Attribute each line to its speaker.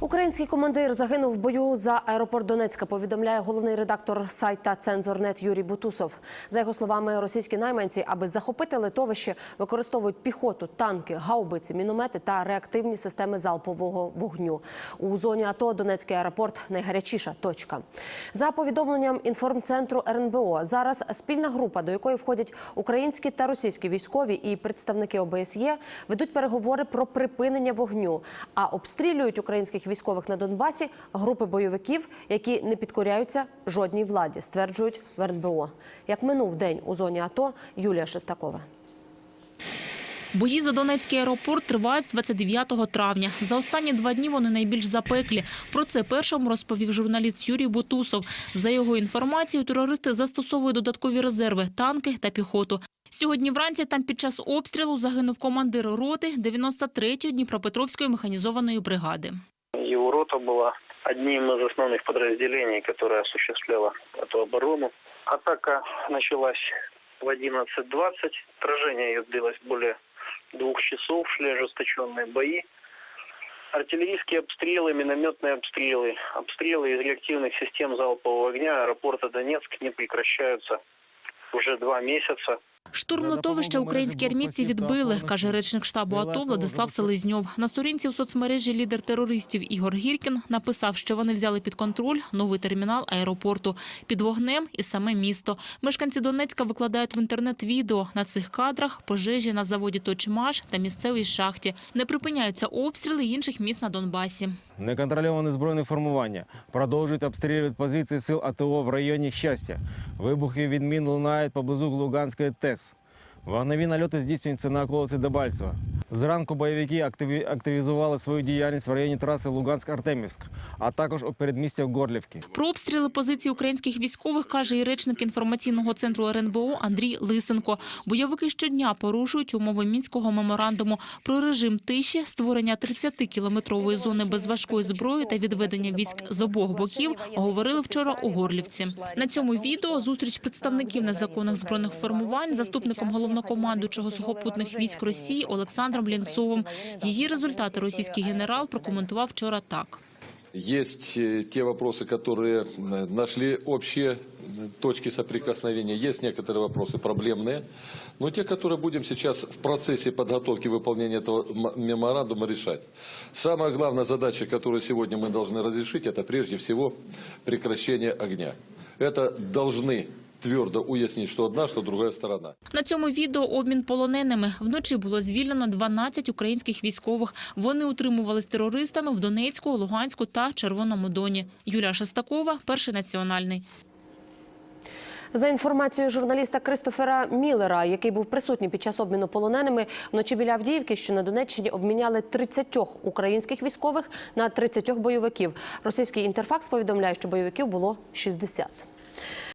Speaker 1: Український командир загинув в бою за аеропорт Донецька. Повідомляє головний редактор сайта Цензорнет Юрій Бутусов. За його словами, російські найманці, аби захопити литовище, використовують піхоту, танки, гаубиці, міномети та реактивні системи залпового вогню. У зоні АТО Донецький аеропорт найгарячіша точка. За повідомленням інформцентру РНБО, зараз спільна група, до якої входять українські та російські військові і представники ОБСЄ, ведуть переговори про припинення вогню, а обстрілюють українських військових на Донбасі групи бойовиків, які не підкоряються жодній владі, стверджують в РНБО. Як минув день у зоні АТО, Юлія Шестакова.
Speaker 2: Бої за Донецький аеропорт тривають з 29 травня. За останні два дні вони найбільш запеклі. Про це першому розповів журналіст Юрій Бутусов. За його інформацією, терористи застосовують додаткові резерви – танки та піхоту. Сьогодні вранці там під час обстрілу загинув командир роти 93-ї Дніпропетровської механізованої бригади.
Speaker 3: Его рота была одним из основных подразделений, которое осуществляло эту оборону. Атака началась в 11.20. Отражение ее длилось более двух часов, шли ожесточенные бои. Артиллерийские обстрелы, минометные обстрелы, обстрелы из реактивных систем залпового огня аэропорта Донецк не прекращаются уже два месяца.
Speaker 2: Штурм литовища українські армійці відбили, каже речник штабу АТО Владислав Селезньов. На сторінці у соцмережі лідер терористів Ігор Гіркін написав, що вони взяли під контроль новий термінал аеропорту. Під вогнем і саме місто. Мешканці Донецька викладають в інтернет відео. На цих кадрах пожежі на заводі «Точмаш» та місцевій шахті. Не припиняються обстріли інших міст на Донбасі.
Speaker 4: Неконтрольоване збройне формування продовжують обстрілювати позиції сил АТО в районі щастя. Вибухи від мін лунають поблизу Луганської ТЕС. Вогневі нальоти здійснюються на околиці Дебальцева. Зранку бойовики активі- активізували свою діяльність в районі траси Луганськ-Артемівськ, а також у передмістя Горлівки.
Speaker 2: Про обстріли позицій українських військових каже і речник інформаційного центру РНБО Андрій Лисенко. Бойовики щодня порушують умови мінського меморандуму про режим тиші, створення 30-кілометрової зони без важкої зброї та відведення військ з обох боків. Говорили вчора у Горлівці. На цьому відео зустріч представників незаконних збройних формувань заступником головнокомандуючого сухопутних військ Росії Олександром Лінцовим. Її результати російський генерал прокоментував вчора так.
Speaker 5: Есть э, те вопросы, которые э, нашли общие э, точки соприкосновения. Есть некоторые вопросы проблемные. Но те, которые будем сейчас в процессе подготовки выполнения этого м- меморандума решать. Самая главная задача, которую сегодня мы должны разрешить, это прежде всего прекращение огня. Это должны твердо уяснить, что одна, что другая сторона.
Speaker 2: На цьому відео обмін полоненими. Вночі було звільнено 12 українських військових. Вони утримувались терористами в Донецьку, Луганську та Червоному Доні. Юлія Шестакова, перший національний.
Speaker 1: За інформацією журналіста Кристофера Міллера, який був присутній під час обміну полоненими, вночі біля Авдіївки, що на Донеччині обміняли 30 українських військових на 30 бойовиків. Російський інтерфакс повідомляє, що бойовиків було 60.